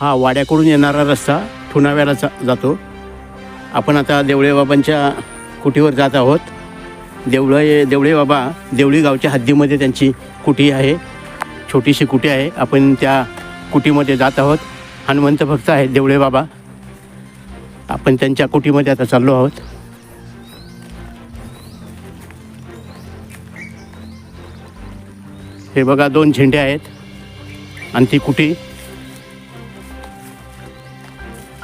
हा वाड्याकडून येणारा रस्ता ठुणाव्याला जा जातो. आपण आता देवळे बाबांच्या कुटीवर जात आहोत. देवळे देवळे बाबा देवळी गावच्या हद्दीमध्ये त्यांची कुटी आहे. छोटीशी कुटी आहे. आपण त्या कुटीमध्ये जात आहोत. हनुमंत भक्त आहेत देवळे बाबा. आपण त्यांच्या कुटीमध्ये आता चाललो आहोत. हे बघा दोन झेंडे आहेत आणि ती कुटी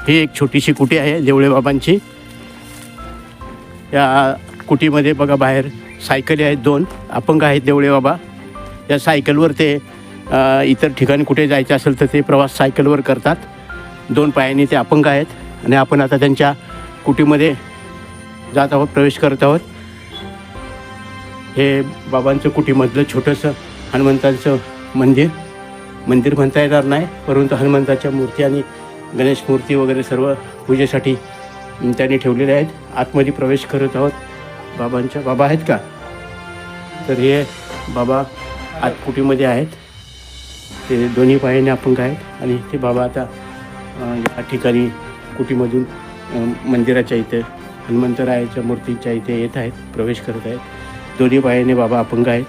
ही एक छोटीशी कुटी आहे देवळे बाबांची. या कुटीमध्ये बघा बाहेर सायकली आहेत दोन. अपंग आहेत देवळे बाबा. या सायकलवर ते इतर ठिकाणी कुठे जायचं असेल तर ते प्रवास सायकलवर करतात. दोन पायांनी ते अपंग आहेत आणि आपण आता त्यांच्या कुटीमध्ये जात आहोत प्रवेश करत आहोत. हे बाबांचं कुटीमधलं छोटंसं हनुमंतांचं मंदिर. मंदिर म्हणता येणार नाही परंतु हनुमंताच्या मूर्ती आणि गणेश मूर्ती वगैरे सर्व पूजेसाठी त्यांनी ठेवलेले आहेत. आतमध्ये प्रवेश करत आहोत. बाबांच्या बाबा आहेत का? तर हे बाबा आत कुटीमध्ये आहेत? ते दोन्ही पायाने अपंग आहेत? आणि ते बाबा आता या ठिकाणी कुटीमधून मंदिराच्या इथे हनुमंतरायाच्या मूर्तीच्या इथे येत आहेत प्रवेश करत आहेत. दोन्ही पायाने बाबा अपंग आहेत?